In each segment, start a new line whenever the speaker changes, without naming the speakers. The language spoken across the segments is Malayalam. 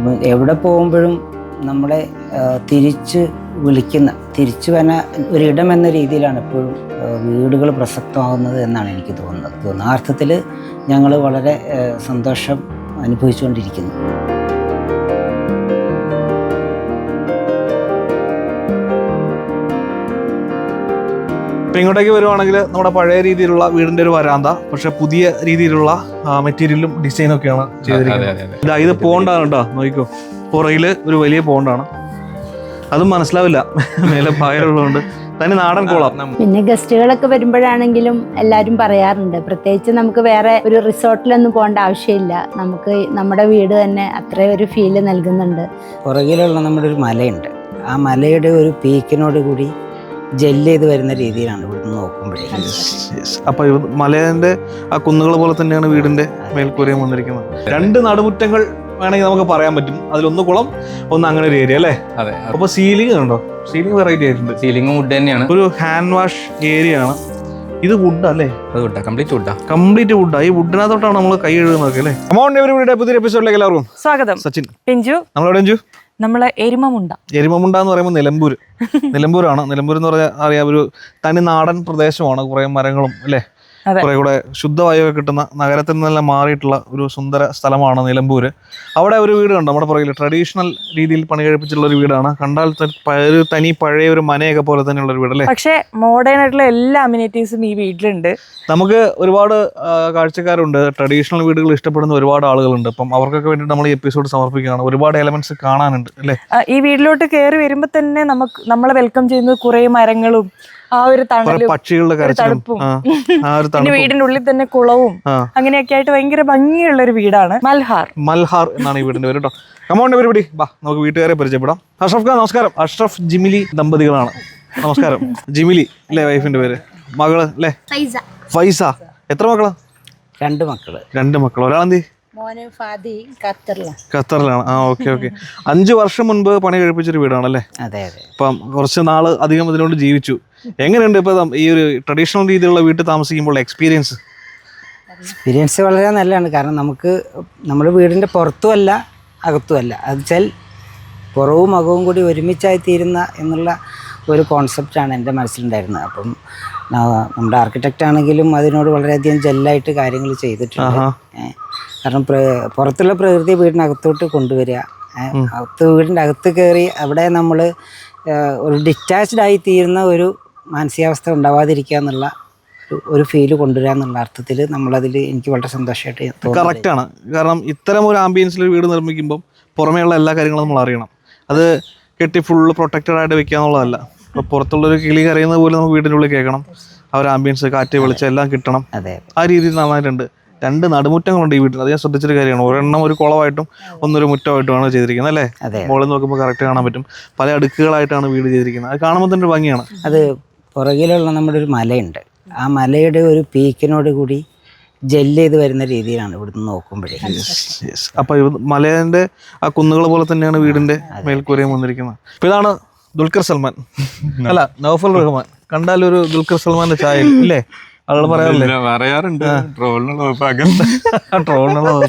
അപ്പം എവിടെ പോകുമ്പോഴും നമ്മളെ തിരിച്ച് വിളിക്കുന്ന തിരിച്ചു വന ഒരിടം എന്ന രീതിയിലാണ് എപ്പോഴും വീടുകൾ പ്രസക്തമാകുന്നത് എന്നാണ് എനിക്ക് തോന്നുന്നത്. ആ അർത്ഥത്തിൽ ഞങ്ങൾ വളരെ സന്തോഷം അനുഭവിച്ചുകൊണ്ടിരിക്കുന്നു.
ഇപ്പൊ ഇങ്ങോട്ടേക്ക് വരുവാണെങ്കിൽ നമ്മുടെ പഴയ രീതിയിലുള്ള വീടിന്റെ ഒരു വരാന്ത പക്ഷെ പുതിയ രീതിയിലുള്ള മെറ്റീരിയലും ഡിസൈനും ഒക്കെയാണ് ചെയ്തിരിക്കുന്നത്. ഇതാ ഇത് പോണ്ടാണ് കേട്ടോ നോക്കിക്കോ. പുറയിൽ ഒരു വലിയ പോണ്ടാണ്. അതും മനസ്സിലാവില്ല. മേലെ പായലുള്ളതുകൊണ്ട്. തന്നെ നാടൻ കോളം.
പിന്നെ ഗസ്റ്റുകളൊക്കെ വരുമ്പോഴാണെങ്കിലും എല്ലാരും പറയാറുണ്ട്. പ്രത്യേകിച്ച് നമുക്ക് വേറെ ഒരു റിസോർട്ടിലൊന്നും പോകേണ്ട ആവശ്യമില്ല. നമുക്ക് നമ്മുടെ വീട് തന്നെ അത്രയും ഒരു ഫീൽ നൽകുന്നുണ്ട്.
പുറകിലുള്ള നമ്മുടെ ഒരു മലയുണ്ട്. ആ മലയുടെ ഒരു പീക്കിനോട് കൂടി ജെല്ല് ചെയ്ത് വരുന്ന രീതിയിലാണ് ഇവിടുന്ന് നോക്കുമ്പോഴേ.
അപ്പൊ മലേന്റെ ആ കുന്നുകൾ പോലെ തന്നെയാണ് വീടിന്റെ മേൽക്കൂരയും വന്നിരിക്കുന്നത്. രണ്ട് നടുമുറ്റങ്ങൾ വേണമെങ്കിൽ നമുക്ക് പറയാൻ പറ്റും. അതിലൊന്ന് കുളം ഒന്ന് അങ്ങനെ ഒരു ഏരിയ അല്ലേ?
അതെ
അപ്പൊ സീലിംഗ് ഉണ്ടോ? സീലിംഗ് വെറൈറ്റി ആയിട്ടുണ്ട്.
സീലിംഗ് വുഡ് തന്നെയാണ്.
ഒരു ഹാൻഡ് വാഷ് ഏരിയ ആണ്. ഇത് വുഡ് അല്ലേ?
അത് വുഡാ കംപ്ലീറ്റ് വുഡാ
കംപ്ലീറ്റ് വുഡാ ഈ വുഡിനകത്തോട്ടാണ് നമ്മൾ കൈ എഴുതുന്നത് അല്ലേ? അമൗണ്ട് എവരിവിടെ പുതിയ എപ്പിസോഡിലേക്ക് എല്ലാവർക്കും
സ്വാഗതം.
സച്ചിൻ.
പിഞ്ചു.
നമ്മളെവിടെ അഞ്ചു
നമ്മളെ എരുമമുണ്ട.
എരിമമുണ്ട എന്ന് പറയുമ്പോൾ നിലമ്പൂർ നിലമ്പൂരാണ്. നിലമ്പൂർ എന്ന് പറഞ്ഞാൽ അറിയാം ഒരു തനി നാടൻ പ്രദേശമാണ് കുറേ മരങ്ങളും അല്ലേ. കുറെ കൂടെ ശുദ്ധവായുവൊക്കെ കിട്ടുന്ന നഗരത്തിൽ നിന്നെല്ലാം മാറിയിട്ടുള്ള ഒരു സുന്ദര സ്ഥലമാണ് നിലമ്പൂര്. അവിടെ ഒരു വീട് കണ്ടു. നമ്മുടെ പുറകിൽ ട്രഡീഷണൽ രീതിയിൽ പണി കഴിപ്പിച്ചിട്ടുള്ള ഒരു വീടാണ്. കണ്ടാൽ ഒരു തനി പഴയ ഒരു മനയൊക്കെ പോലെ തന്നെയുള്ള ഒരു വീടല്ലേ? പക്ഷേ
പക്ഷെ മോഡേൺ ആയിട്ടുള്ള എല്ലാ അമിനിറ്റീസും ഈ വീട്ടിലുണ്ട്.
നമുക്ക് ഒരുപാട് കാഴ്ചക്കാരുണ്ട്. ട്രഡീഷണൽ വീടുകൾ ഇഷ്ടപ്പെടുന്ന ഒരുപാട് ആളുകളുണ്ട്. അപ്പം അവർക്കൊക്കെ വേണ്ടിയിട്ട് നമ്മൾ ഈ എപ്പിസോഡ് സമർപ്പിക്കുകയാണ്. ഒരുപാട് എലമെന്റ്സ് കാണാനുണ്ട് അല്ലേ?
ഈ വീട്ടിലോട്ട് കയറി വരുമ്പോൾ തന്നെ നമുക്ക് നമ്മളെ വെൽക്കം ചെയ്യുന്നത് കുറേ മരങ്ങളും ആ ഒരു തണലും
പക്ഷികളുടെ കരച്ചിലും
തണുപ്പും. പിന്നെ വീടിന്റെ ഉള്ളിൽ തന്നെ കുളവും അങ്ങനെയൊക്കെ ആയിട്ട് ഭയങ്കര ഭംഗിയുള്ള ഒരു വീടാണ് മൽഹാർ.
മൽഹാർ എന്നാണ് ഈ വീടിന്റെ പേര് കേട്ടോ. കമോണ്ട് പരിപാടി വാ നമുക്ക് വീട്ടുകാരെ പരിചയപ്പെടാം. അഷ്റഫ് ഖാൻ നമസ്കാരം. അഷ്റഫ് ജിമിലി ദമ്പതികളാണ്. നമസ്കാരം. ജിമിലി അല്ലേ വൈഫിന്റെ പേര്? മകൾ അല്ലേ? ഫൈസ. എത്ര മക്കളാ?
രണ്ട് മക്കൾ.
രണ്ട് മക്കൾ ഒരാളെന്തി?
മോന് ഫാദി ഖത്തറിലാണ്
ഖത്തറിലാണ്. ആ ഓക്കെ ഓക്കെ. അഞ്ച് വർഷം മുൻപ് പണി കഴിപ്പിച്ചൊരു വീടാണല്ലേ?
അതെ അതെ.
ഇപ്പം കുറച്ച് നാൾ അധികം ഇതിനോട് ജീവിച്ചു. എങ്ങനെയുണ്ട് ഇപ്പൊ ഈ ഒരു ട്രഡീഷണൽ രീതിയിലുള്ള വീട്ടിൽ താമസിക്കുമ്പോൾ എക്സ്പീരിയൻസ്
എക്സ്പീരിയൻസ് വളരെ നല്ലതാണ്. കാരണം നമുക്ക് നമ്മുടെ വീടിന്റെ പുറത്തുമല്ല അകത്തുമല്ല. അത് വെച്ചാൽ പുറവും അകവും കൂടി ഒരുമിച്ചായി തീരുന്ന എന്നുള്ള ഒരു കോൺസെപ്റ്റാണ് എന്റെ മനസ്സിലുണ്ടായിരുന്നത്. അപ്പം നമ്മുടെ ആർക്കിടെക്റ്റ് ആണെങ്കിലും അതിനോട് വളരെയധികം ജെല്ലായിട്ട് കാര്യങ്ങൾ ചെയ്തിട്ടുണ്ട്. കാരണം പുറത്തുള്ള പ്രകൃതി വീടിനകത്തോട്ട് കൊണ്ടുവരിക. അകത്ത് വീടിന്റെ അകത്ത് കയറി അവിടെ നമ്മൾ ഒരു ഡിറ്റാച്ച്ഡ് ആയി തീരുന്ന ഒരു മാനസികാവസ്ഥ ഉണ്ടാവാതിരിക്കുക എന്നുള്ള ഒരു- ഫീൽ കൊണ്ടുവരിക എന്നുള്ള അർത്ഥത്തിൽ നമ്മളതിൽ എനിക്ക് വളരെ സന്തോഷമായിട്ട്
കറക്റ്റാണ് കാരണം ഇത്തരം ഒരു ആംബിയൻസിൽ വീട് നിർമ്മിക്കുമ്പോൾ പുറമേയുള്ള എല്ലാ കാര്യങ്ങളും നമ്മൾ അറിയണം. അത് കെട്ടി ഫുള്ള് പ്രൊട്ടക്റ്റഡ് ആയിട്ട് വെക്കുക എന്നുള്ളതല്ല. ഇപ്പോൾ പുറത്തുള്ളൊരു കിളി കരയുന്നത് പോലെ നമുക്ക് വീടിന്റെ ഉള്ളിൽ കേൾക്കണം. ആ ഒരു ആംബിയൻസ് കാറ്റ് വെളിച്ചം എല്ലാം കിട്ടണം.
അതെ.
ആ രീതിയിൽ നന്നായിട്ടുണ്ട്. രണ്ട് നടുമുറ്റങ്ങളുണ്ട് ഈ വീട്ടിൽ. അത് ഞാൻ ശ്രദ്ധിച്ചൊരു കാര്യമാണ്. ഒരെണ്ണം ഒരു കുളമായിട്ടും ഒന്നൊരു മുറ്റമായിട്ടുമാണ് ചെയ്തിരിക്കുന്നത് അല്ലേ?
അതെ
മുകളിൽ നോക്കുമ്പോൾ കറക്റ്റ് കാണാൻ പറ്റും. പല അടുക്കുകളായിട്ടാണ് വീട് ചെയ്തിരിക്കുന്നത്. അത് കാണുമ്പോൾ തന്നെ ഒരു ഭംഗിയാണ്.
അത് പുറകിലുള്ള നമ്മുടെ ഒരു മലയുണ്ട്. ആ മലയുടെ ഒരു പീക്കിനോട് കൂടി ജെല്ല് ചെയ്ത് വരുന്ന രീതിയിലാണ് ഇവിടുന്ന് നോക്കുമ്പോഴേ.
യെസ് അപ്പൊ മലയുടെ മലേന്റെ ആ കുന്നുകൾ പോലെ തന്നെയാണ് വീടിന്റെ മേൽക്കൂരയും വന്നിരിക്കുന്നത്. അപ്പൊ ഇതാണ് ദുൽഖർ സൽമാൻ. അല്ല നൗഫൽ റഹ്മാൻ. കണ്ടാലൊരു ഒരു ദുൽഖർ സൽമാന്റെ ചായ ഇല്ലേ ആളുകൾ പറയാറില്ലേ?
പറയാറുണ്ട്. ട്രോളിനുള്ള
ട്രോളിനുള്ള.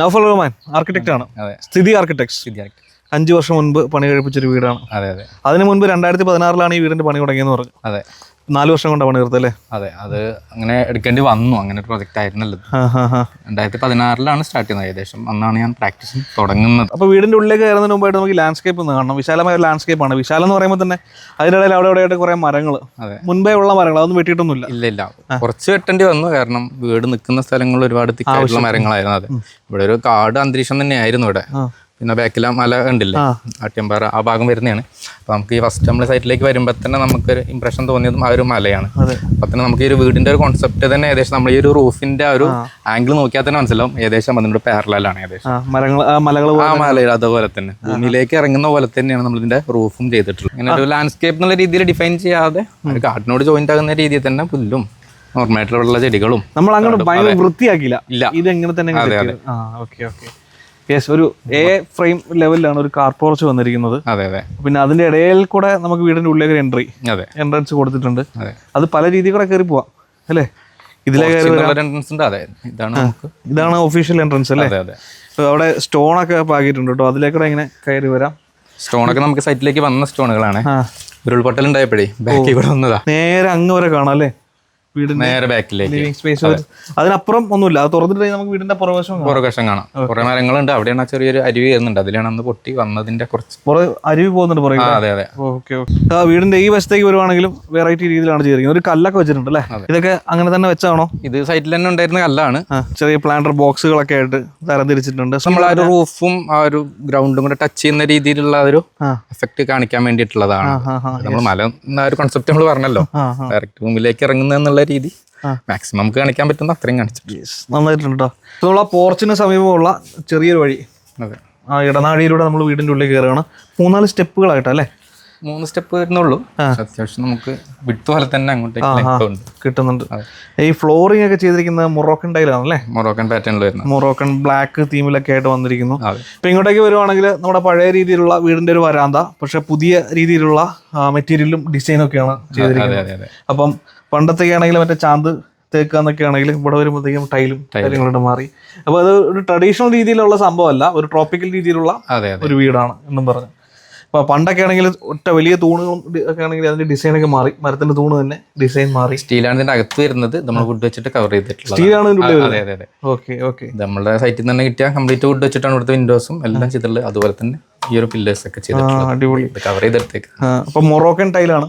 നൗഫൽ റഹ്മാൻ ആർക്കിടെക്ട് ആണ്.
അതെ.
സ്ഥിതി ആർക്കിടെക്ട്സ് അഞ്ചു വർഷം മുൻപ് പണി കഴിപ്പിച്ചൊരു വീടാണ്.
അതെ അതെ.
അതിന് മുൻപ് രണ്ടായിരത്തി പതിനാറിലാണ് ഈ വീടിന്റെ പണി തുടങ്ങിയെന്ന് പറഞ്ഞു.
അതെ.
നാല് വർഷം കൊണ്ടാണ് പണി തീർത്തല്ലേ
അതെ അത് അങ്ങനെ എടുക്കേണ്ടി വന്നു. അങ്ങനെ ഒരു പ്രൊജക്റ്റ് ആയിരുന്നല്ലോ രണ്ടായിരത്തി പതിനാറിലാണ് സ്റ്റാർട്ട് ചെയ്യുന്നത് ഏകദേശം. അന്നാണ് ഞാൻ പ്രാക്ടീസ് തുടങ്ങുന്നത്.
അപ്പോൾ വീടിന്റെ ഉള്ളിലേക്ക് കയറുന്നതിന് മുമ്പായിട്ട് നമുക്ക് ലാൻഡ്സ്കേപ്പ് ഒന്ന് കാണണം. വിശാലമായ ഒരു ലാൻഡ്സ്കേപ്പ് ആണ്. വിശാലം എന്ന് പറയുമ്പോൾ തന്നെ അതിനിടയിൽ അവിടെ അവിടെ ആയിട്ട് കുറേ മരങ്ങൾ
അതെ.
മുൻപേ ഉള്ള മരങ്ങൾ അതൊന്നും വെട്ടിയിട്ടൊന്നുമില്ല.
ഇല്ല ഇല്ല. കുറച്ച് വെട്ടേണ്ടി വന്നു. കാരണം വീട് നിൽക്കുന്ന സ്ഥലങ്ങളിൽ ഒരുപാട് തിക്കായിട്ടുള്ള മരങ്ങളായിരുന്നു അതെ. ഇവിടെ ഒരു കാട് അന്തരീക്ഷം തന്നെയായിരുന്നു ഇവിടെ. പിന്നെ ബാക്കിലെ മല ഉണ്ടല്ലേ ആട്ടിയമ്പാറ ആ ഭാഗം വരുന്നതാണ്. അപ്പോൾ നമുക്ക് ഈ ഫസ്റ്റ് നമ്മൾ സൈറ്റിലേക്ക് വരുമ്പോൾ തന്നെ നമുക്കൊരു ഇംപ്രഷൻ തോന്നിയതും ആ ഒരു മലയാണ്. അപ്പൊ തന്നെ നമുക്ക് ഈ ഒരു വീടിന്റെ ഒരു കോൺസെപ്റ്റ് തന്നെ ഏകദേശം നമ്മൾ ഈ ഒരു റൂഫിന്റെ ആ ഒരു ആംഗിൾ നോക്കിയാൽ തന്നെ മനസ്സിലാവും. ഏകദേശം അതിനോട് പാരലാണ് ഏകദേശം.
ആ മലകൾ
അതുപോലെ തന്നെ. ഭൂമിയിലേക്ക് ഇറങ്ങുന്ന പോലെ തന്നെയാണ് നമ്മൾ ഇതിന്റെ റൂഫും ചെയ്തിട്ടുള്ളത്. ഇങ്ങനെ ഒരു ലാൻഡ്സ്കേപ്പ് എന്നുള്ള രീതിയിൽ ഡിഫൈൻ ചെയ്യാതെ ഒരു കാട്ടിനോട് ജോയിന്റ് ആകുന്ന രീതിയിൽ തന്നെ പുല്ലും നോർമലായിട്ടുള്ള ചെടികളും
നമ്മൾ അങ്ങോട്ട് ഭയങ്കര വൃത്തിയാക്കില്ല
ഇല്ല.
ഇത് എങ്ങനെ തന്നെ
അതെ,
set ആ ഓക്കെ ഓക്കെ. യെസ് ഒരു എ ഫ്രെയിം ലെവലിലാണ് ഒരു കാർ പോർച്ച് വന്നിരിക്കുന്നത്.
അതെ അതെ.
പിന്നെ അതിന്റെ ഇടയിൽ കൂടെ നമുക്ക് വീടിന്റെ ഉള്ളിലേക്ക് എൻട്രി
അതെ.
എൻട്രൻസ് കൊടുത്തിട്ടുണ്ട്.
അതെ.
പല രീതിയിൽ കൂടെ കയറി പോവാം. അല്ലേ? ഇതിലെ
ഇതാണ്
ഒഫീഷ്യൽ എൻട്രൻസ് അല്ലേ? അവിടെ സ്റ്റോൺ ഒക്കെ പാകിയിട്ടുണ്ട് കേട്ടോ. അതിലേക്കൂടെ ഇങ്ങനെ കയറി വരാം.
സ്റ്റോൺ ഒക്കെ നമുക്ക് സൈറ്റിലേക്ക് വന്ന സ്റ്റോണുകളാണ് ഉരുൾപൊട്ടലുണ്ടായപ്പോഴേ ബാക്കിൽ ഇവിടെ വന്നതാ.
നേരെ അങ്ങ് വരെ കാണാം അല്ലേ?
നേരെ ബാക്കിലേക്ക്.
സ്പേസ് അതിനപ്പുറം ഒന്നുമില്ല. അത് തുറന്നിട്ട് നമുക്ക് വീടിന്റെ പുറവശം കാണാം.
പുറകശം കാണാം. കുറെ മരങ്ങളുണ്ട്. അവിടെയാണ് ചെറിയൊരു അരുവി വരുന്നുണ്ട്. അതിലാണ് അന്ന് പൊട്ടി വന്നതിന്റെ കുറച്ച്
അരുവി പോകുന്നുണ്ട് പുറകെ.
അതെ അതെ.
ഓക്കെ വീടിന്റെ ഈ വശത്തേക്ക് വരുവാണെങ്കിലും വെറൈറ്റി രീതിയിലാണ് ചെയ്തിരിക്കുന്നത്. ഒരു കല്ലൊക്കെ വെച്ചിട്ടുണ്ട് അല്ലേ? ഇതൊക്കെ അങ്ങനെ തന്നെ വെച്ചാണോ?
ഇത് സൈറ്റിൽ തന്നെ ഉണ്ടായിരുന്ന കല്ലാണ്.
ചെറിയ പ്ലാന്റർ ബോക്സുകളൊക്കെ ആയിട്ട് തരംതിരിച്ചിട്ടുണ്ട്.
നമ്മൾ ആ ഒരു റൂഫും ആ ഒരു ഗ്രൗണ്ടും കൂടെ ടച്ച് ചെയ്യുന്ന രീതിയിലുള്ള ഒരു. എഫക്ട് കാണിക്കാൻ വേണ്ടിയിട്ടുള്ളതാണ്. നമ്മൾ മല ആ ഒരു കോൺസെപ്റ്റ് നമ്മൾ പറഞ്ഞല്ലോ. ഡയറക്റ്റ് റൂമിലേക്ക് ഇറങ്ങുന്ന എന്നുള്ള രീതി. മാക്സിമം നമുക്ക് കാണിക്കാൻ പറ്റുന്ന അത്രയും കാണിച്ചു.
നന്നായിട്ടുണ്ട് നമ്മൾ ആ പോർച്ചിന് സമീപമുള്ള ചെറിയൊരു വഴി.
അതെ.
ആ ഇടനാഴിയിലൂടെ നമ്മൾ വീടിന്റെ ഉള്ളിൽ കയറുകയാണ് മൂന്നാൽ സ്റ്റെപ്പുകളായിട്ട് അല്ലേ?
മൂന്ന് സ്റ്റെപ്പ് വരുന്നുള്ളൂ. അത്യാവശ്യം നമുക്ക് വിട്ട് പോലെ തന്നെ അങ്ങോട്ടേക്ക്
കിട്ടുന്നുണ്ട്. ഈ ഫ്ലോറിംഗ് ഒക്കെ ചെയ്തിരിക്കുന്നത് മൊറോക്കൻ ടൈലാണ് അല്ലേ
മൊറോക്കൻ പാറ്റേണിൽ വരുന്നത്.
മൊറോക്കൻ ബ്ലാക്ക് തീമിലൊക്കെ ആയിട്ട് വന്നിരിക്കുന്നു. ഇപ്പൊ ഇങ്ങോട്ടേക്ക് വരുവാണെങ്കിൽ നമ്മുടെ പഴയ രീതിയിലുള്ള വീടിന്റെ ഒരു വരാന്ത പക്ഷെ പുതിയ രീതിയിലുള്ള മെറ്റീരിയലും ഡിസൈനും ഒക്കെയാണ് ചെയ്തിരിക്കുന്നത്. അപ്പം പണ്ടത്തൊക്കെ ആണെങ്കിൽ മറ്റേ ചാന്ത് തേക്കുക എന്നൊക്കെ ആണെങ്കിൽ ഇവിടെ വരുമ്പോഴത്തേക്കും ടൈലും കാര്യങ്ങളോട് മാറി. അപ്പോൾ അത് ഒരു ട്രഡീഷണൽ രീതിയിലുള്ള സംഭവമല്ല ഒരു ട്രോപ്പിക്കൽ രീതിയിലുള്ള ഒരു വീടാണ് എന്നും പറഞ്ഞു. അപ്പോൾ പണ്ടൊക്കെ ആണെങ്കിൽ ഒറ്റ വലിയ തൂണുകളും ഒക്കെ ആണെങ്കിൽ അതിന്റെ ഡിസൈനൊക്കെ മാറി. മരത്തിന്റെ തൂണ് തന്നെ ഡിസൈൻ മാറി.
സ്റ്റീലാണ് ഇതിന്റെ അകത്ത് വരുന്നത്. നമ്മൾ വുഡ് വെച്ചിട്ട് കവർ ചെയ്തിട്ടുള്ളത്
സ്റ്റീലാണ് ഓക്കെ ഓക്കെ
നമ്മുടെ സൈറ്റിൽ നിന്ന് തന്നെ കിട്ടിയ കംപ്ലീറ്റ് വുഡ് വെച്ചിട്ടാണ് ഇവിടുത്തെ വിൻഡോസും എല്ലാം ചെയ്തിട്ടുള്ളത്. അതുപോലെ തന്നെ ഈ ഒരു പില്ലേഴ്സ് ഒക്കെ
അടിപൊളി.
കവർ ചെയ്തെടുത്തേക്ക്.
അപ്പൊ മൊറോക്കൻ ടൈലാണ്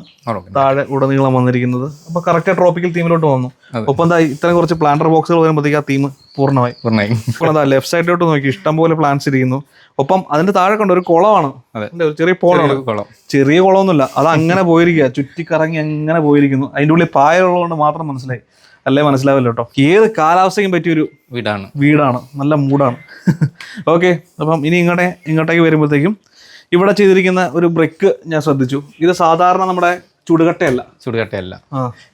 താഴെ ഉടനീളം വന്നിരിക്കുന്നത്. അപ്പൊ കറക്റ്റ് ട്രോപ്പിക്കൽ തീമിലോട്ട് വന്നു. ഒപ്പം എന്താ ഇത്രയും കുറച്ച് പ്ലാന്റർ ബോക്സുകൾ വരുമ്പോഴത്തേക്ക് ആ തീം
പൂർണമായി.
പൂർണമായി. എന്താ ലെഫ്റ്റ് സൈഡിലോട്ട് നോക്കി ഇഷ്ടം പോലെ പ്ലാന്റ്സ് ഇരിക്കുന്നു. ഒപ്പം അതിന്റെ താഴെ കണ്ട ഒരു കുളമാണ്. ഒരു ചെറിയ പോളാണ്.
കുളം.
ചെറിയ കുളമൊന്നുമില്ല. അത് അങ്ങനെ പോയിരിക്കുക. ചുറ്റിക്കറങ്ങി അങ്ങനെ പോയിരിക്കുന്നു. അതിന്റെ ഉള്ളിൽ പായ ഉള്ളതുകൊണ്ട് മാത്രം മനസ്സിലായി. അല്ലേ മനസ്സിലാവില്ല കേട്ടോ. ഏത് കാലാവസ്ഥയ്ക്കും പറ്റിയൊരു
വീടാണ്.
വീടാണ്. നല്ല മൂടാണ്. ഓക്കെ അപ്പം ഇനി ഇങ്ങോട്ടെ ഇങ്ങോട്ടേക്ക് വരുമ്പോഴത്തേക്കും ഇവിടെ ചെയ്തിരിക്കുന്ന ഒരു ബ്രിക്ക് ഞാൻ ശ്രദ്ധിച്ചു. ഇത് സാധാരണ നമ്മുടെ ചുടുകട്ടയല്ല.
ചുടുകട്ടയല്ല.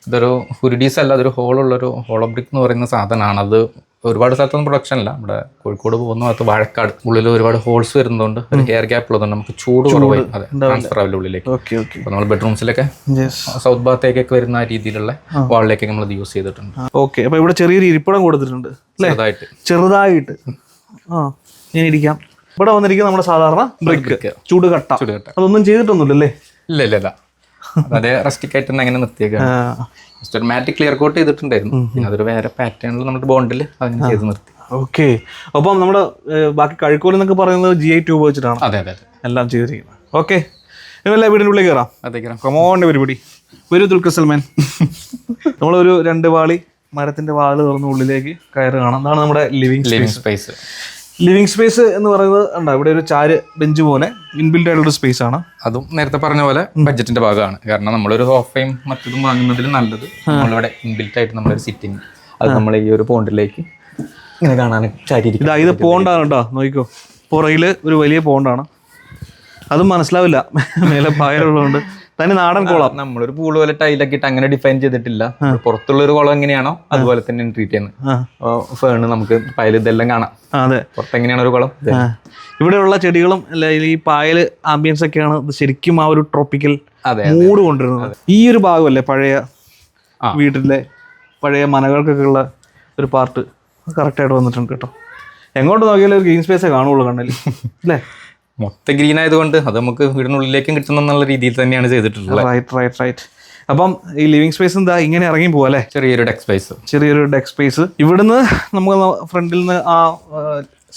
ഇതൊരു ഹുരിഡീസ് അല്ല അതൊരു ഹോളുള്ളൊരു ഹോളോ ബ്രിക്ക് എന്ന് പറയുന്ന സാധനമാണ്. അത് ഒരുപാട് സ്ഥലത്തൊന്നും പ്രൊഡക്ഷൻ അല്ല നമ്മുടെ കോഴിക്കോട് പോകുന്ന ഭാഗത്ത് വഴക്കാട് ഉള്ളിൽ ഒരുപാട് ഹോൾസ് വരുന്നതുകൊണ്ട് ഒരു ഹെയർ ഗ്യാപ്പ് ഉള്ളതുകൊണ്ട് നമുക്ക് ചൂട് കുറവായി. അതെ ട്രാൻസ്ഫർ ആവില്ല ഉള്ളിലേക്ക്. അപ്പോൾ നമ്മൾ ബെഡ്റൂംസിലൊക്കെ സൗത്ത് ഭാഗത്തേക്കൊക്കെ വരുന്ന രീതിയിലുള്ള വാളിലേക്ക് നമ്മൾ യൂസ് ചെയ്തിട്ടുണ്ട്.
ഓക്കെ. അപ്പൊ ഇവിടെ ചെറിയൊരു ഇരിപ്പിടം കൊടുത്തിട്ടുണ്ട്.
ചെറുതായിട്ട്.
ചെറുതായിട്ട്. ആ ഞാൻ ഇരിക്കാം. ഇവിടെ വന്നിരിക്കുന്ന നമ്മുടെ സാധാരണ ബ്രിക്ക്. ചുടുകട്ട.
ചുടുകട്ട.
അതൊന്നും ചെയ്തിട്ടൊന്നുമില്ലല്ലേ?
ഇല്ല ഇല്ല ഇല്ല. അതേ റസ്റ്റിക് ആയിട്ട് അങ്ങനെ നിർത്തിയേക്കാണ്.
ആ.
ജസ്റ്റ് ഒരു മാറ്റ് ക്ലിയർ കോട്ട് ചെയ്തിട്ടുണ്ടായിരുന്നു പിന്നെ അതൊരു വേറെ പാറ്റേണിൽ നമ്മുടെ ബോണ്ടിൽ അങ്ങനെ ചെയ്ത് നിർത്തി.
ഓക്കെ അപ്പം നമ്മുടെ ബാക്കി കഴുക്കോൽ എന്നൊക്കെ പറയുന്നത് ജി ഐ ട്യൂബ് വെച്ചിട്ടാണ്
അതെ അതെ അതെ.
എല്ലാം ചെയ്തിരിക്കുന്നത്. ഓക്കെ ഇതെല്ലാം വീടിന്റെ ഉള്ളിൽ കയറാം
അതേക്കാം
കമോണ്ട് പരിപാടി വരൂ ദുൽഖർ സൽമാൻ. നമ്മളൊരു രണ്ട് വാളി മരത്തിന്റെ വാൾ തുറന്ന് ഉള്ളിലേക്ക് കയറ് കാണാം അതാണ് നമ്മുടെ living
living space
living space എന്ന് പറയുന്നത് ഉണ്ടോ ഇവിടെ ഒരു ചാര് ബെഞ്ച് പോലെ ഇൻബിൽഡ് ആയിട്ടുള്ള സ്പേസ് ആണ്.
അതും നേരത്തെ പറഞ്ഞ പോലെ ബഡ്ജറ്റിന്റെ ഭാഗമാണ്. കാരണം നമ്മളൊരു സോഫയും മറ്റതും വാങ്ങുന്നതിൽ നല്ലത്. നമ്മളിവിടെ ഇൻബിൽറ്റ് ആയിട്ട് നമ്മളൊരു സിറ്റിംഗ് അത് നമ്മൾ ഈ ഒരു പോണ്ടിലേക്ക് ഇങ്ങനെ കാണാൻ ചാരിയിരിക്കും
ഇതാ ഇത് പോണ്ടാണ് കേട്ടോ. നോക്കിക്കോ. പുറകിൽ ഒരു വലിയ പോണ്ടാണ് അതും മനസ്സിലാവില്ല. മേലെ പായലുള്ളതുകൊണ്ട് തന്നെ നാടൻ കുളം.
നമ്മളൊരു പൂൾ പോലെ ടൈലൊക്കെ ഇട്ട് അങ്ങനെ ഡിഫൈൻ ചെയ്തിട്ടില്ല. പുറത്തുള്ള ഒരു കുളം എങ്ങനെയാണോ അതുപോലെ തന്നെ ട്രീറ്റ് ചെയ്യുന്നത് ഫേണ് നമുക്ക് പായൽ ഇതെല്ലാം കാണാം.
അതെ.
പുറത്ത് എങ്ങനെയാണ് ഒരു കുളം?
ഇവിടെയുള്ള ചെടികളും ഈ പായൽ ആംബിയൻസ് ഒക്കെയാണ് ശരിക്കും ആ ഒരു ട്രോപ്പിക്കൽ
അതെ
മൂഡ് കൊണ്ടുവരുന്നത്. ഈ ഒരു ഭാഗമല്ലേ പഴയ വീട്ടിലെ പഴയ മനകൾക്കൊക്കെ ഉള്ള ഒരു പാർട്ട് കറക്റ്റായിട്ട് വന്നിട്ടുണ്ട് കേട്ടോ. എങ്ങോട്ട് നോക്കിയാലും ഒരു ഗ്രീൻ സ്പേസേ കാണുള്ളൂ കണ്ണിൽ അല്ലേ?
മൊത്തം ഗ്രീൻ ആയതുകൊണ്ട് അത് നമുക്ക് വീടിനുള്ളിലേക്കും കിട്ടുന്ന എന്നുള്ള രീതിയിൽ തന്നെയാണ് ചെയ്തിട്ടുള്ളത്.
റൈറ്റ് റൈറ്റ് റൈറ്റ് അപ്പം ഈ ലിവിങ് സ്പേസ് എന്താ ഇങ്ങനെ ഇറങ്ങി പോവാ അല്ലേ?
ചെറിയൊരു ഡെക്ക് സ്പേസ്
ചെറിയൊരു ഡെക്ക് സ്പേസ് ഇവിടുന്ന് നമുക്ക് ഫ്രണ്ടിൽ നിന്ന് ആ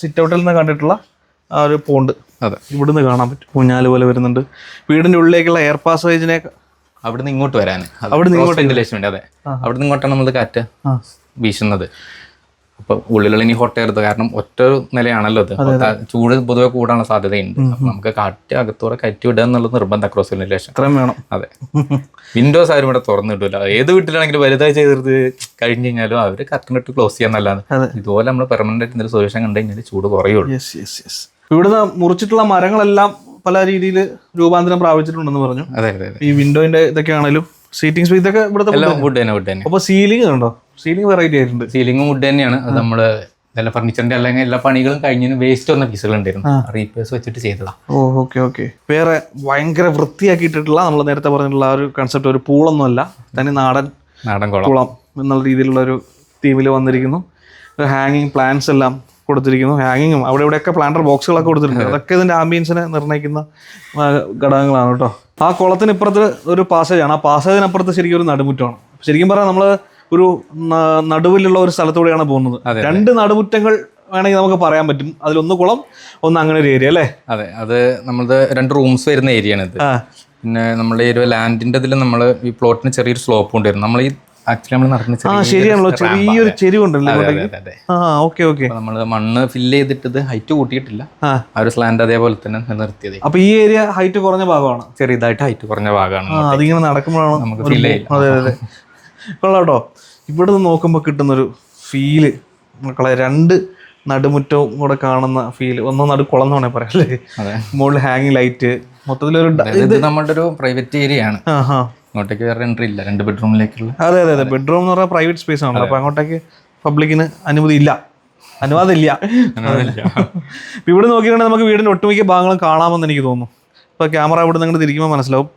സിറ്റ് ഔട്ടിൽ നിന്ന് കണ്ടിട്ടുള്ള ആ ഒരു പോണ്ട്
അതെ.
ഇവിടുന്ന് കാണാൻ പറ്റും. കുഞ്ഞാൽ പോലെ വരുന്നുണ്ട്. വീടിന്റെ ഉള്ളിലേക്കുള്ള എയർ പാസേജിനെ
അവിടുന്ന് ഇങ്ങോട്ട് വരാൻ
അവിടുന്ന് ഇങ്ങോട്ട്
വെന്റിലേഷൻ വേണ്ടി അതെ. അവിടുന്ന് ഇങ്ങോട്ടാണ് നമ്മൾ കാറ്റ് വീശുന്നത്. അപ്പൊ ഉള്ളിലുള്ള ഇനി ഹോട്ട് എയർ കാരണം ഒറ്റ നിലയാണല്ലോ അത് ചൂട് പൊതുവെ കൂടാനുള്ള സാധ്യതയുണ്ട്. നമുക്ക് കാറ്റ് അകത്തോടെ കയറ്റി വിടുക എന്നുള്ളത് നിർബന്ധം ക്രോസ് വെന്റിലേഷൻ
വേണം.
അതെ. വിൻഡോസ് ആരും ഇവിടെ തുറന്നിട്ടില്ല ഏത് വീട്ടിലാണെങ്കിലും വലുതായി ചെയ്തിട്ട് കഴിഞ്ഞ് കഴിഞ്ഞാലും അവർ കറക്റ്റ് ക്ലോസ് ചെയ്യാന്നല്ലാതെ. ഇതുപോലെ നമ്മൾ പെർമനന്റ് ആയിട്ട് എന്തെങ്കിലും സൊല്യൂഷൻ കണ്ടു കഴിഞ്ഞാൽ ചൂട് കുറയുള്ളൂ.
ഇവിടുന്ന് മുറിച്ചിട്ടുള്ള മരങ്ങളെല്ലാം പല രീതിയിൽ രൂപാന്തരം പ്രാപിച്ചിട്ടുണ്ടെന്ന് പറഞ്ഞു.
അതെ അതെ അതെ.
ഈ വിൻഡോയിന്റെ ഇതൊക്കെ ആണെങ്കിലും സീറ്റിംഗ് സ്പേസ് ഇതൊക്കെ ഇവിടുത്തെ
എല്ലാം വുഡ് തന്നെ. വുഡ് തന്നെ.
അപ്പോൾ സീലിംഗ് ഉണ്ടോ? സീലിംഗ് വെറൈറ്റി ആയിട്ടുണ്ട്.
സീലിംഗ് വുഡ് തന്നെയാണ്. അത് നമ്മൾ എല്ലാ ഫർണിച്ചറിന്റെ അല്ലെങ്കിൽ എല്ലാ പണികളും കഴിഞ്ഞതിന് വേസ്റ്റ് വന്ന പീസുകൾ ഉണ്ടായിരുന്നു റീപേഴ്സ് വെച്ചിട്ട് ചെയ്തതാ.
ഓ ഓക്കെ ഓക്കെ വേറെ ഭയങ്കര വൃത്തിയാക്കിയിട്ടുള്ള നമ്മൾ നേരത്തെ പറഞ്ഞിട്ടുള്ള ഒരു കൺസെപ്റ്റ് ഒരു പൂളൊന്നും അല്ല. തന്നെ നാടൻ
നാടൻ കുളം.
കുളം എന്നുള്ള രീതിയിലുള്ള ഒരു തീമിൽ വന്നിരിക്കുന്നു. ഹാങ്ങിങ് പ്ലാന്റ്സ് എല്ലാം കൊടുത്തിരിക്കുന്നു. ഹാങ്ങിങ്ങും അവിടെ ഇവിടെയൊക്കെ പ്ലാന്റർ ബോക്സുകളൊക്കെ കൊടുത്തിട്ടുണ്ട്. അതൊക്കെ ഇതിന്റെ ആംബിയൻസിനെ നിർണയിക്കുന്ന ഘടകങ്ങളാണ് കേട്ടോ. ആ കുളത്തിന് ഇപ്പുറത്ത് ഒരു പാസേജ് ആണ്. ആ പാസേജിനപ്പുറത്ത് ശരിക്കും ഒരു നടുമുറ്റമാണ്. ശരിക്കും പറഞ്ഞാൽ നമ്മൾ ഒരു നടുവിലുള്ള ഒരു സ്ഥലത്തൂടെയാണ് പോകുന്നത്. രണ്ട് നടുമുറ്റങ്ങൾ വേണമെങ്കിൽ നമുക്ക് പറയാൻ പറ്റും. അതിലൊന്ന് കുളം ഒന്ന് അങ്ങനെ ഒരു ഏരിയ അല്ലേ?
അതെ അത് നമ്മളത് രണ്ട് റൂംസ് വരുന്ന ഏരിയ ആണ് ഇത്. പിന്നെ നമ്മുടെ ഈ ഒരു ലാൻഡിന്റെ ഇതിൽ നമ്മൾ ഈ പ്ലോട്ടിന് ചെറിയൊരു സ്ലോപ്പ് കൊണ്ടുവരും നമ്മൾ ഈ ആക്ച്വലി നമ്മൾ നടക്കുന്ന
ആ ശരിയാണല്ലോ. ചെറിയൊരു. ചെരിവുണ്ടല്ലോ. ആ ഓക്കെ ഓക്കെ.
നമ്മൾ മണ്ണ് ഫില്ല് ചെയ്തിട്ട് ഹൈറ്റ് കൂട്ടിയിട്ടില്ല.
ആ.
ഒരു സ്ലാൻഡ് അതേപോലെ തന്നെ നിർത്തിയത്.
അപ്പൊ ഈ ഏരിയ ഹൈറ്റ് കുറഞ്ഞ ഭാഗമാണ്?
ചെറിയതായിട്ട് ഹൈറ്റ് കുറഞ്ഞ ഭാഗമാണ്.
അതിങ്ങനെ നടക്കുമ്പോഴാണ്
നമുക്ക് feel
അതെ അതെ കൊള്ളാട്ടോ. ഇവിടെ നിന്ന് നോക്കുമ്പോൾ കിട്ടുന്നൊരു ഫീൽ മക്കളെ രണ്ട് നടുമുറ്റവും കൂടെ കാണുന്ന ഫീൽ ഒന്നോ നടു കുളം എന്ന് വേണേൽ പറയാം അല്ലേ? മുകളിൽ ഹാങ്ങിങ് ലൈറ്റ് മൊത്തത്തിലൊരു
ഇത് നമ്മുടെ ഒരു പ്രൈവറ്റ് ഏരിയ ആണ്. ഇങ്ങോട്ടേക്ക് വേറെ എൻട്രി ഇല്ല രണ്ട് ബെഡ്റൂമിലേക്കുള്ള
അതെ അതെ അതെ. ബെഡ്റൂം എന്ന് പറഞ്ഞാൽ പ്രൈവറ്റ് സ്പേസ് ആണല്ലോ അപ്പൊ അങ്ങോട്ടേക്ക് പബ്ലിക്കിന് അനുമതി ഇല്ല. അനുവാദം ഇല്ല. ഇപ്പൊ ഇവിടെ നോക്കിയിട്ടുണ്ടെങ്കിൽ നമുക്ക് വീടിന്റെ ഒട്ടുമിക്ക ഭാഗങ്ങളും കാണാമെന്ന് എനിക്ക് തോന്നുന്നു. ഇപ്പൊ ക്യാമറ ഇവിടെ നിന്ന് തിരിക്കുമ്പോൾ മനസ്സിലാവും.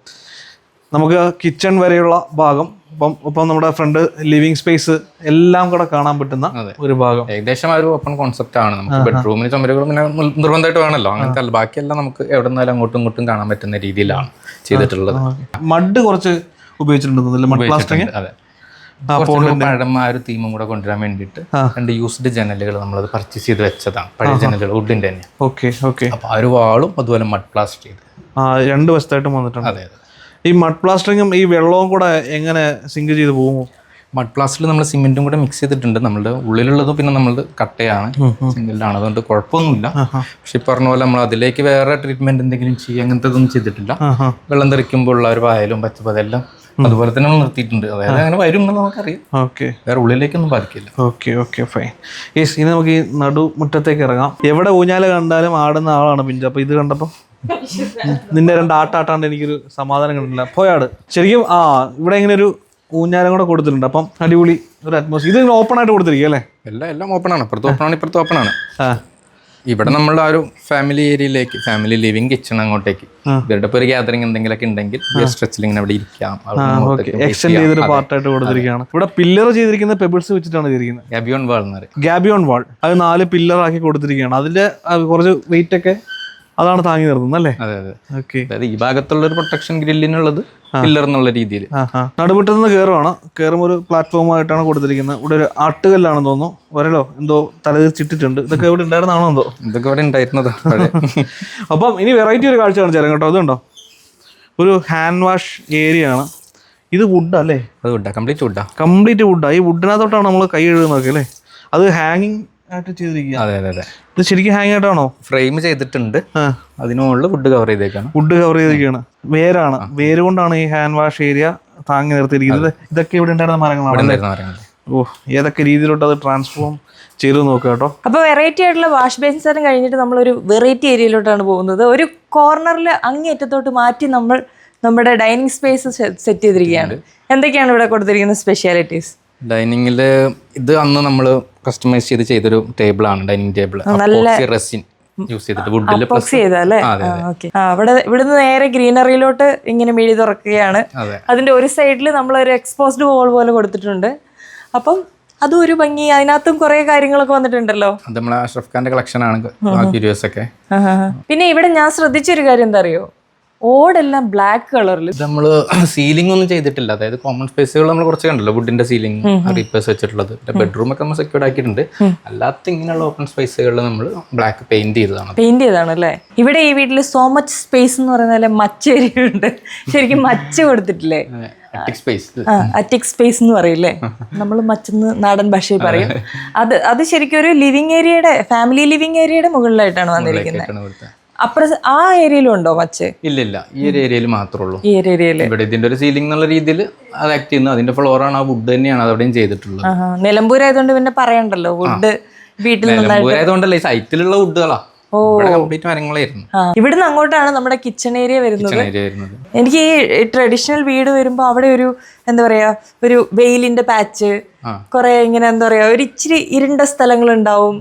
നമുക്ക് കിച്ചൺ വരെയുള്ള ഭാഗം ഇപ്പം ഇപ്പം നമ്മുടെ ഫ്രണ്ട് ലിവിംഗ് സ്പേസ് എല്ലാം കൂടെ കാണാൻ പറ്റുന്ന ഒരു ഭാഗം.
ഏകദേശം ഒരു ഓപ്പൺ കോൺസെപ്റ്റ് ആണ്. നമുക്ക് ബെഡ്റൂമിന് ചുമരുകൾ പിന്നെ നിർബന്ധമായിട്ട് വേണമല്ലോ. അങ്ങനത്തെ ബാക്കിയെല്ലാം നമുക്ക് എവിടെ നിന്നാലും അങ്ങോട്ടും ഇങ്ങോട്ടും കാണാൻ പറ്റുന്ന രീതിയിലാണ് ചെയ്തിട്ടുള്ളത്.
മഡ് കുറച്ച് ഉപയോഗിച്ചിട്ടുണ്ടെന്നില്ല മഡ്
അതെ. പഴമ ഒരു തീമും കൂടെ കൊണ്ടുവരാൻ വേണ്ടിയിട്ട് രണ്ട് യൂസ്ഡ് ജനലുകൾ നമ്മളത് പർച്ചേസ് ചെയ്ത് വെച്ചതാണ്. പഴയ ജനലുകൾ വുഡിന്റെ തന്നെ.
ഓക്കെ ഓക്കെ
അപ്പൊ ആ ഒരു വാളും അതുപോലെ മഡ് പ്ലാസ്റ്റ് ചെയ്ത്.
രണ്ട് വശത്തായിട്ടും വന്നിട്ടുണ്ട്.
അതെ അതെ.
ഈ മഡ് പ്ലാസ്റ്ററിങ്ങും ഈ വെള്ളവും കൂടെ എങ്ങനെ സിങ്ക് ചെയ്ത് പോകുമോ
മഡ് പ്ലാസ്റ്റിൽ നമ്മൾ സിമെന്റും കൂടെ മിക്സ് ചെയ്തിട്ടുണ്ട്. നമ്മുടെ ഉള്ളിലുള്ളതും പിന്നെ നമ്മൾ കട്ടയാണ്. സിംഗിളാണ് അതുകൊണ്ട് കുഴപ്പമൊന്നുമില്ല. പക്ഷെ ഈ പറഞ്ഞ പോലെ നമ്മൾ അതിലേക്ക് വേറെ ട്രീറ്റ്മെന്റ് എന്തെങ്കിലും ചെയ്യുക അങ്ങനത്തെ ഒന്നും ചെയ്തിട്ടില്ല വെള്ളം തെറിക്കുമ്പോൾ ഉള്ള ഒരു പായലും പച്ചപ്പ് അതെല്ലാം അതുപോലെ തന്നെ നമ്മൾ നിർത്തിയിട്ടുണ്ട്. അതായത് അങ്ങനെ വരും എന്ന് നമുക്കറിയാം.
ഓക്കെ.
വേറെ ഉള്ളിലേക്കൊന്നും ബാധിക്കില്ല.
Okay okay fine. യെസ് ഇനി നമുക്ക് ഈ നടുമുറ്റത്തേക്ക് ഇറങ്ങാം. എവിടെ ഊഞ്ഞാൽ കണ്ടാലും ആടുന്ന ആളാണ് പിഞ്ച് അപ്പൊ ഇത് കണ്ടപ്പോ നിന്റെ രണ്ട് ആട്ടാട്ടാണ്ട് എനിക്കൊരു സമാധാനം കണ്ടില്ല പോയാട്. ശരിക്കും ആ ഇവിടെ ഇങ്ങനെ ഒരു ഊഞ്ഞാലും കൂടെ കൊടുത്തിട്ടുണ്ട്. അപ്പം അടിപൊളി ഒരു അറ്റ്മോസ്ഫിയർ ഇത് ഓപ്പൺ ആയിട്ട് കൊടുത്തിരിക്കുക അല്ലേ?
എല്ലാം എല്ലാം ഓപ്പൺ ആണ്. ഇപ്പുറത്ത് ഓപ്പൺ ആണ് ഇപ്പുറത്ത് ഓപ്പൺ ആണ്. ഇവിടെ നമ്മളുടെ ആ ഒരു ഫാമിലി ഏരിയയിലേക്ക് ഫാമിലി ലിവിങ് കിച്ചൺ അങ്ങോട്ടേക്ക്. ഇവരുടെ ഒരു ഗ്യാതറിംഗ് എന്തെങ്കിലുമൊക്കെ ഉണ്ടെങ്കിൽ സ്ട്രെച്ചിൽ ഇങ്ങനെ അവിടെ ഇരിക്കാം
എക്സ്റ്റെൻഡ് ചെയ്തൊരു പാർട്ടായിട്ട് കൊടുത്തിരിക്കുകയാണ്. ഇവിടെ പില്ലർ ചെയ്തിരിക്കുന്ന പെബിൾസ് വെച്ചിട്ടാണ് ചെയ്തിരിക്കുന്നത്.
ഗാബിയോൺ വാൾ എന്ന് പറയും.
ഗാബിയോൺ വാൾ അത് നാല് പില്ലർ ആക്കി കൊടുത്തിരിക്കുകയാണ്. അതിന്റെ കുറച്ച് വെയിറ്റ് ഒക്കെ അതാണ് താങ്ങി നിർത്തുന്നത് അല്ലേ?
അതെ അതെ.
ഓക്കെ.
അതായത് ഈ ഭാഗത്തുള്ള ഒരു പ്രൊട്ടക്ഷൻ ഗ്രില്ലിനുള്ളത് പില്ലർ എന്നുള്ള രീതിയിൽ.
നടുമുറ്റത്ത് നിന്ന് കയറുവാണ് കയറുമ്പോൾ ഒരു പ്ലാറ്റ്ഫോമായിട്ടാണ് കൊടുത്തിരിക്കുന്നത്. ഇവിടെ ഒരു ആട്ടുകല്ലാണെന്ന് തോന്നുന്നു. വരലോ? എന്തോ തലതിരിച്ചിട്ടിട്ടുണ്ട് ഇതൊക്കെ ഇവിടെ ഉണ്ടായിരുന്നാണോ എന്തോ?
ഇതൊക്കെ ഇവിടെ ഉണ്ടായിരുന്നത്
അപ്പം ഇനി വെറൈറ്റി ഒരു കാഴ്ച കാണിച്ചു തരാം കേട്ടോ. അതുണ്ടോ ഒരു ഹാൻഡ് വാഷ് ഏരിയ ആണ്. ഇത് വുഡ് അല്ലേ?
അത് വുഡാ കംപ്ലീറ്റ് വുഡാ
കംപ്ലീറ്റ് വുഡാ ഈ വുഡിനകത്തോട്ടാണ് നമ്മൾ കൈ എഴുതുന്നതൊക്കെ അല്ലേ? അത് ഹാങ്ങിങ് ആയിട്ട് ചെയ്തിരിക്കുക.
അതെ അതെ അതെ.
ഇത് ശരിക്കും ഹാങ് ആയിട്ടാണോ
ഫ്രെയിം ചെയ്തിട്ടുണ്ട്. അതിന് മുകളിൽ വുഡ് കവർ ചെയ്തേക്കാണ്.
വുഡ് കവർ ചെയ്തിരിക്കുകയാണ്. വേരാണ്. വേര് കൊണ്ടാണ് ഈ ഹാൻഡ് വാഷ് ഏരിയ താങ്ങി നിർത്തിയിരിക്കുന്നത്. ഇതൊക്കെ ഇവിടെ ഉണ്ടായിരുന്ന മരങ്ങളാണ്? ഓ ഏതൊക്കെ രീതിയിലോട്ട് അത് ട്രാൻസ്ഫോം ചെയ്ത് നോക്കുക കേട്ടോ.
അപ്പൊ വെറൈറ്റി ആയിട്ടുള്ള വാഷ് ബേസിനും കഴിഞ്ഞിട്ട് നമ്മൾ ഒരു വെറൈറ്റി ഏരിയയിലോട്ടാണ് പോകുന്നത്. ഒരു കോർണറിൽ അങ്ങേറ്റത്തോട്ട് മാറ്റി നമ്മൾ നമ്മുടെ ഡൈനിങ് സ്പേസ് സെറ്റ് ചെയ്തിരിക്കുകയാണ്. എന്തൊക്കെയാണ് ഇവിടെ കൊടുത്തിരിക്കുന്ന സ്പെഷ്യാലിറ്റീസ്
ഡൈനിങ്ങിൽ ഇത് അന്ന് നമ്മൾ കസ്റ്റമൈസ് ചെയ്ത് ചെയ്തൊരു ടേബിളാണ് ഡൈനിങ് ടേബിൾ റെസിൻ യൂസ് ചെയ്തിട്ട് വുഡിൽ
ബോക്സ് ചെയ്തല്ലേ
അതെ,
അവിടെ ഇവിടുന്ന് നേരെ ഗ്രീനറിയിലോട്ട് ഇങ്ങനെ മിഴി തുറക്കുകയാണ്. അതിന്റെ ഒരു സൈഡിൽ നമ്മൾ ഒരു എക്സ്പോസ്ഡ് വോൾ പോലെ കൊടുത്തിട്ടുണ്ട്. അപ്പം അതും ഒരു ഭംഗി അതിനകത്തും കുറെ കാര്യങ്ങളൊക്കെ വന്നിട്ടുണ്ടല്ലോ.
നമ്മളെ അഷ്റഫ് ഖാന്റെ കളക്ഷൻ ആണ് ക്യൂരിയോസ് ഒക്കെ.
പിന്നെ ഇവിടെ ഞാൻ ശ്രദ്ധിച്ചൊരു കാര്യം എന്താ അറിയോ? ഓടെല്ലാം ബ്ലാക്ക് കളറിൽ
നമ്മൾ നമ്മൾ സീലിംഗ് ഒന്നും ചെയ്തിട്ടില്ല. അതായത് കോമൺ സ്പേസുകൾ നമ്മൾ കുറച്ച് കണ്ടല്ലോ. വുഡിന്റെ സീലിംഗ് റീപ്പേഴ്സ് വെച്ചിട്ടുള്ളത്. ബെഡ്റൂം ഒക്കെ നമ്മൾ സെക്യൂർഡ് ആക്കിയിട്ടുണ്ട്. അല്ലാത്ത ഇങ്ങനെയുള്ള ഓപ്പൺ സ്പേസുകളിൽ നമ്മൾ ബ്ലാക്ക് പെയിന്റ് ചെയ്തതാണ്.
പെയിന്റ് ചെയ്താണ് അല്ലേ ഇവിടെ ഈ വീട്ടിൽ സോ മച്ച് സ്പേസ് എന്ന് പറയുന്ന മച്ചേരിയുണ്ട് ഉണ്ട് ശരിക്കും മച്ച കൊടുത്തിട്ടില്ലേ?
സ്പേസ്
അറ്റിക് സ്പേസ് എന്ന് പറയില്ലേ? നമ്മൾ മച്ചെന്ന് നാടൻ ഭാഷയിൽ പറയും. അത് അത് ശരിക്കും ഒരു ലിവിങ് ഏരിയയുടെ ഫാമിലി ലിവിങ് ഏരിയയുടെ മുകളിലായിട്ടാണ് വന്നിരിക്കുന്നത്. അപ്പുറ ആ ഏരിയയിലും ഉണ്ടോ മച്ച്
ഇല്ല ഇല്ല ഈ ഒരു ഏരിയയിൽ മാത്രമേ ഉള്ളൂ.
ഈ ഒരു ഏരിയയിൽ
ഇവിടെ ഇതിന്റെ ഒരു സീലിംഗ് എന്നുള്ള രീതിയിൽ അത് ആക്ട് ചെയ്യുന്നു. അതിന്റെ ഫ്ലോറാണ് ആ വുഡ് തന്നെയാണ് അവിടെയും ചെയ്തിട്ടുള്ളത്.
നിലമ്പൂരായതുകൊണ്ട് പിന്നെ പറയണ്ടല്ലോ വുഡ് വീട്ടിൽ
നിലമ്പൂരായതുകൊണ്ടല്ലേ ഈ സൈറ്റിലുള്ള വുഡുകളാ ഇവിടെ കംപ്ലീറ്റ് മരങ്ങളായിരുന്നു.
ഇവിടുന്ന് അങ്ങോട്ടാണ് നമ്മുടെ കിച്ചൺ ഏരിയ വരുന്നത്.
കിച്ചൺ ഏരിയ വരുന്നത്.
എനിക്ക് ഈ ട്രഡീഷണൽ വീട് വരുമ്പോൾ അവിടെ ഒരു എന്താ പറയാ ഒരു വെയിലിന്റെ പാച്ച് കുറെ ഇങ്ങനെ എന്താ പറയാ ഒരു ഇച്ചിരി ഇരുണ്ട സ്ഥലങ്ങൾ ഉണ്ടാവും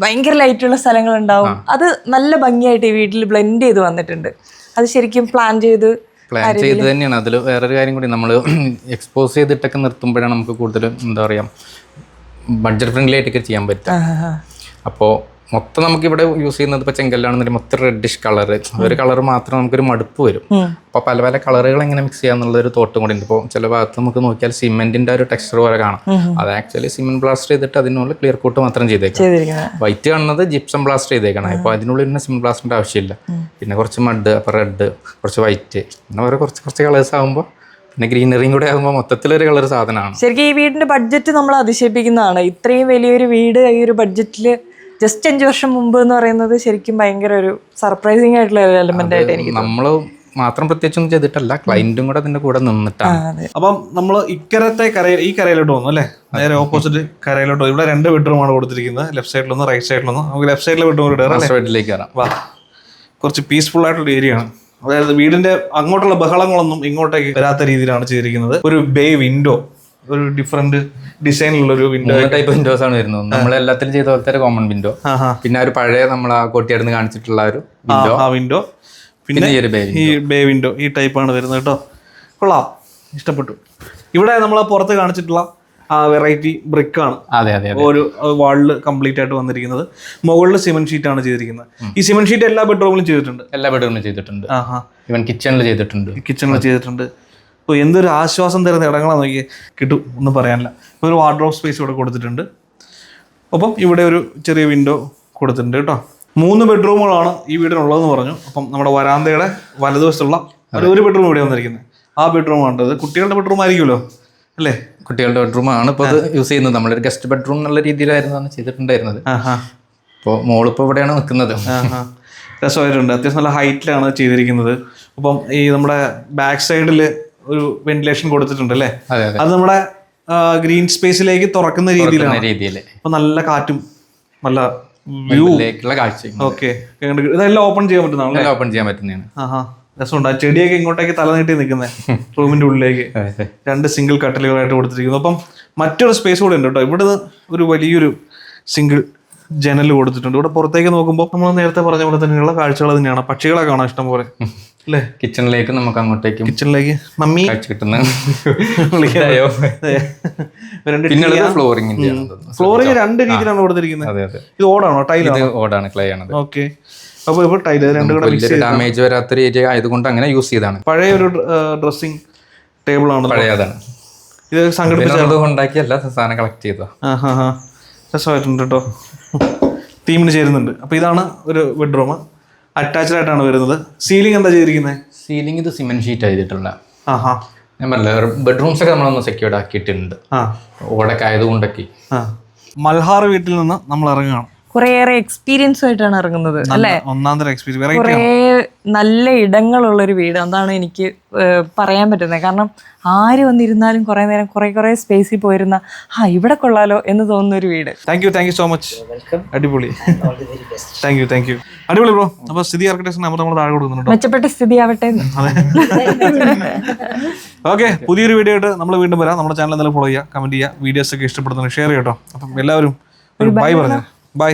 ഭയങ്കര ലൈറ്റുള്ള സ്ഥലങ്ങൾ ഉണ്ടാവും അത് നല്ല ഭംഗിയായിട്ട് ഈ വീട്ടിൽ ബ്ലെൻഡ് ചെയ്ത് വന്നിട്ടുണ്ട്. അത് ശരിക്കും പ്ലാൻ ചെയ്ത്
പ്ലാൻ ചെയ്ത് തന്നെയാണ്. അതിൽ വേറൊരു കാര്യം കൂടി നമ്മൾ എക്സ്പോസ് ചെയ്തിട്ടൊക്കെ നിർത്തുമ്പോഴാണ് നമുക്ക് കൂടുതൽ എന്താ പറയുക ബഡ്ജറ്റ് ഫ്രണ്ട്ലി ആയിട്ടൊക്കെ ചെയ്യാൻ പറ്റുക. അപ്പോൾ മൊത്തം നമുക്ക് ഇവിടെ യൂസ് ചെയ്യുന്നത് ഇപ്പോൾ ചെങ്കല്ലാണെന്നുണ്ടെങ്കിൽ മൊത്തം റെഡിഷ് കളർ ഒരു കളർ മാത്രം നമുക്കൊരു മടുപ്പ് വരും. അപ്പോൾ പല പല കളറുകൾ എങ്ങനെ മിക്സ് ചെയ്യാന്നുള്ള ഒരു തോട്ടും കൂടി ഉണ്ട്. ഇപ്പോൾ ചില ഭാഗത്ത് നമുക്ക് നോക്കിയാൽ സിമെന്റിന്റെ ഒരു ടെക്സ്ചർ പോലെ കാണാം. അത് ആക്ച്വലി സിമെന്റ് ബ്ലാസ്റ്റർ ചെയ്തിട്ട് അതിനുള്ള ക്ലിയർ കൂട്ട് മാത്രം ചെയ്തേക്കാം വൈറ്റ് കാണുന്നത് ജിപ്സം ബ്ലാസ്റ്റർ ചെയ്തേക്കണം. അപ്പോൾ അതിനുള്ളിൽ പിന്നെ സിമെന്റ് ബ്ലാസ്റ്റിന്റെ ആവശ്യമില്ല. പിന്നെ കുറച്ച് മഡ് അപ്പോൾ റെഡ് കുറച്ച് വൈറ്റ് പിന്നെ വേറെ കുറച്ച് കുറച്ച് കളേഴ്സ് ആകുമ്പോൾ പിന്നെ ഗ്രീനറിയും കൂടെ ആകുമ്പോൾ മൊത്തത്തിലൊരു കളർ സാധനമാണ്.
ശരിക്കും ഈ വീടിന്റെ ബഡ്ജറ്റ് നമ്മൾ അതിശയിപ്പിക്കുന്നതാണ്. ഇത്രയും വലിയൊരു വീട് ഈ ഒരു ബഡ്ജറ്റിൽ ജസ്റ്റ് അഞ്ച് വർഷം മുമ്പ് എന്ന് പറയുന്നത് ശരിക്കും ഭയങ്കര ഒരു സർപ്രൈസിങ് ആയിട്ടുള്ള ഒരു എലമെന്റ് ആയിട്ട് എനിക്ക്
നമ്മൾ മാത്രം പ്രത്യേകിച്ചൊന്നും ചെയ്തിട്ടല്ല ക്ലൈന്റും കൂടെ അതിന്റെ കൂടെ നിന്നിട്ടാണ്.
അപ്പം നമ്മൾ ഇക്കരത്തെ കരയിൽ ഈ കരയിലോട്ട് വന്നു അല്ലേ? നേരെ ഓപ്പോസിറ്റ് കരയിലോട്ട് വന്നു. ഇവിടെ രണ്ട് ബെഡ്റൂമാണ് കൊടുത്തിരിക്കുന്നത്. ലെഫ്റ്റ് സൈഡിലൊന്ന് റൈറ്റ് സൈഡിലൊന്ന് നമുക്ക് ലെഫ്റ്റ് സൈഡിലെ ബെഡ്റൂം
ബെഡിലേക്ക് കയറാം.
വാ. കുറച്ച് പീസ്ഫുൾ ആയിട്ടുള്ള ഏരിയ ആണ്. അതായത് വീടിന്റെ അങ്ങോട്ടുള്ള ബഹളങ്ങളൊന്നും ഇങ്ങോട്ടേക്ക് വരാത്ത രീതിയിലാണ് ചെയ്തിരിക്കുന്നത്. ഒരു ബേ വിൻഡോ ഒരു ഡിഫറെന്റ് ഡിസൈനിലുള്ള ഒരു വിൻഡോ
ടൈപ്പ് വിൻഡോസ് ആണ് വരുന്നത്. നമ്മൾ എല്ലാത്തിലും ചെയ്ത പോലത്തെ കോമൺ വിൻഡോ പിന്നെ ഒരു പഴയ നമ്മൾ ആ കോട്ടിയാടുന്ന് കാണിച്ചിട്ടുള്ള ഒരു വിൻഡോ
ആ വിൻഡോ പിന്നെ
ഈ ഒരു ബേ
വിൻഡോ ഈ ടൈപ്പാണ് വരുന്നത് കേട്ടോ. കൊള്ളാം. ഇഷ്ടപ്പെട്ടു. ഇവിടെ നമ്മൾ പുറത്ത് കാണിച്ചിട്ടുള്ള ആ വെറൈറ്റി ബ്രിക്ക്
ആണ്. അതെ അതെ
ഒരു വാളിൽ കംപ്ലീറ്റ് ആയിട്ട് വന്നിരിക്കുന്നത്. മുകളിൽ സിമെന്റ് ഷീറ്റ് ആണ് ചെയ്തിരിക്കുന്നത്. ഈ സിമെന്റ് ഷീറ്റ് എല്ലാ ബെഡ്റൂമിലും ചെയ്തിട്ടുണ്ട്.
എല്ലാ ബെഡ്റൂമിലും ചെയ്തിട്ടുണ്ട്. ഇവൻ കിച്ചണിൽ ചെയ്തിട്ടുണ്ട്.
കിച്ചണിൽ ചെയ്തിട്ടുണ്ട്. അപ്പോൾ എന്തൊരു ആശ്വാസം തരുന്ന ഇടങ്ങളാണ് നോക്കി കിട്ടും ഒന്നും പറയാനില്ല. ഇപ്പോൾ ഒരു വാർഡ്രോബ് സ്പേസ് ഇവിടെ കൊടുത്തിട്ടുണ്ട്. അപ്പം ഇവിടെ ഒരു ചെറിയ വിൻഡോ കൊടുത്തിട്ടുണ്ട് കേട്ടോ. മൂന്ന് ബെഡ്റൂമുകളാണ് ഈ വീടിനുള്ളതെന്ന് പറഞ്ഞു. അപ്പം നമ്മുടെ വരാന്തയുടെ വലതുവശത്തുള്ള ഒരു ഒരു ബെഡ്റൂം ഇവിടെ വന്നിരിക്കുന്നത്. ആ ബെഡ്റൂം ആണത് കുട്ടികളുടെ ബെഡ്റൂം ആയിരിക്കുമല്ലോ അല്ലേ?
കുട്ടികളുടെ ബെഡ്റൂം ആണ് ഇപ്പോൾ അത് യൂസ് ചെയ്യുന്നത്. നമ്മളൊരു ഗസ്റ്റ് ബെഡ്റൂം എന്നുള്ള രീതിയിലായിരുന്നു അന്ന് ചെയ്തിട്ടുണ്ടായിരുന്നത്.
അപ്പോൾ
ഇപ്പോൾ മോളിപ്പോൾ ഇവിടെയാണ് നിൽക്കുന്നത്.
രസമായിട്ടുണ്ട്. അത്യാവശ്യം നല്ല ഹൈറ്റിലാണ് ചെയ്തിരിക്കുന്നത്. അപ്പം ഈ നമ്മുടെ ബാക്ക് സൈഡിൽ ഒരു വെന്റിലേഷൻ കൊടുത്തിട്ടുണ്ട് അല്ലേ?
അതെ
നമ്മുടെ ഗ്രീൻ സ്പേസിലേക്ക് തുറക്കുന്ന രീതിയിലാണ്.
രീതിയിൽ.
അപ്പൊ നല്ല കാറ്റും നല്ല വ്യൂ
കാഴ്ച
ഓക്കെ ഇതെല്ലാം ഓപ്പൺ ചെയ്യാൻ പറ്റുന്നതാണല്ലേ?
ഓപ്പൺ ചെയ്യാൻ പറ്റുന്നതാണ്.
ആഹാ. രസമുണ്ട്. ആ ചെടിയൊക്കെ ഇങ്ങോട്ടേക്ക് തല നീട്ടി നിൽക്കുന്നത് റൂമിന്റെ ഉള്ളിലേക്ക്. രണ്ട് സിംഗിൾ കട്ടലുകളായിട്ട് കൊടുത്തിരിക്കുന്നു. അപ്പം മറ്റൊരു സ്പേസ് കൂടെ ഉണ്ട് കേട്ടോ. ഇവിടെ ഒരു വലിയൊരു സിംഗിൾ ജനൽ കൊടുത്തിട്ടുണ്ട്. ഇവിടെ പുറത്തേക്ക് നോക്കുമ്പോൾ നമ്മൾ നേരത്തെ പറഞ്ഞ പോലെ തന്നെയുള്ള കാഴ്ചകൾ തന്നെയാണ്. പക്ഷികളെ കാണാൻ ഇഷ്ടം പോലെ. അല്ലേ?
കിച്ചണിലേക്ക് നമുക്ക് അങ്ങോട്ടേക്ക്
കിച്ചണിലേക്ക് മമ്മി.
ഫ്ലോറിംഗ് കിട്ടുന്ന?
അതെ. രണ്ട് രീതിയിലാണ് കൊടുത്തിരിക്കുന്നത്. ഇത് ഓടാണോ?
ടൈൽ ഓടാണ് ക്ലേ ആണ്
ഓക്കെ അപ്പൊ ഇപ്പൊ ടൈൽ രണ്ടും കൂടെ
ഡാമേജ് വരാത്ത ഏരിയ ആയതുകൊണ്ട് അങ്ങനെ യൂസ് ചെയ്താണ്
പഴയ ഒരു ഡ്രസ്സിംഗ് ടേബിൾ ആണ്
പഴയതാണ്.
ഇത്
സംഘടിപ്പിച്ചത് ഉണ്ടാക്കിയല്ല സാധനം കളക്ട് ചെയ്തോ
ആ ഹാ ഹാ രസമായിട്ടുണ്ട് കേട്ടോ തീമിന് ചേരുന്നുണ്ട്. അപ്പോൾ ഇതാണ് ഒരു ബെഡ്റൂം അറ്റാച്ച്ഡ് ആയിട്ടാണ് വരുന്നത്. സീലിംഗ് എന്താ ചെയ്തിരിക്കുന്നത്
സീലിംഗ് ഇത് സിമെന്റ് ഷീറ്റ് ചെയ്തിട്ടുള്ള
ആ ഹാ
ഞാൻ പറഞ്ഞില്ല ബെഡ്റൂംസ് ഒക്കെ നമ്മളൊന്ന് സെക്യൂർഡ് ആക്കിയിട്ടുണ്ട്.
ആ.
ഓടൊക്കെ ആയതുകൊണ്ടൊക്കെ.
ആ. മൽഹാർ വീട്ടിൽ നിന്ന് നമ്മൾ ഇറങ്ങുകയാണ്.
കുറേയേറെ എക്സ്പീരിയൻസ് ആയിട്ടാണ് ഇറങ്ങുന്നത് അല്ലേ?
ഒന്നാം തരം എക്സ്പീരിയൻസ് വെറൈറ്റി
കുറേ നല്ല ഇടങ്ങളുള്ള ഒരു വീട്. അതാണ് എനിക്ക് പറയാൻ പറ്റുന്നത്. കാരണം ആര് വന്നിരുന്നാലും കുറേ നേരം കുറേ കുറേ സ്പേസിൽ പോയിരുന്ന ആ ഇവിടെ കൊള്ളാലോ എന്ന് തോന്നുന്ന ഒരു വീട്.
Thank you thank you so much അടിപൊളി. താങ്ക് യു താങ്ക് യു അടിപൊളി ബ്രോ അപ്പൊ സ്ഥിതി ആർക്കിടെക്ട് നമ്പർ നമ്മൾ താഴെ കൊടുക്കുന്നുണ്ടോ
മെച്ചപ്പെട്ട സ്ഥിതി ആവട്ടെ.
ഓക്കെ പുതിയൊരു വീഡിയോ ആയിട്ട് നമ്മൾ വീണ്ടും വരാം. നമ്മുടെ ചാനൽ എന്തായാലും ഫോളോ ചെയ്യുക കമന്റ് ചെയ്യുക വീഡിയോസ് ഒക്കെ ഇഷ്ടപ്പെടുന്ന ഷെയർ ചെയ്യട്ടോ അപ്പം എല്ലാവരും ഒരു ബൈ പറഞ്ഞു. ബൈ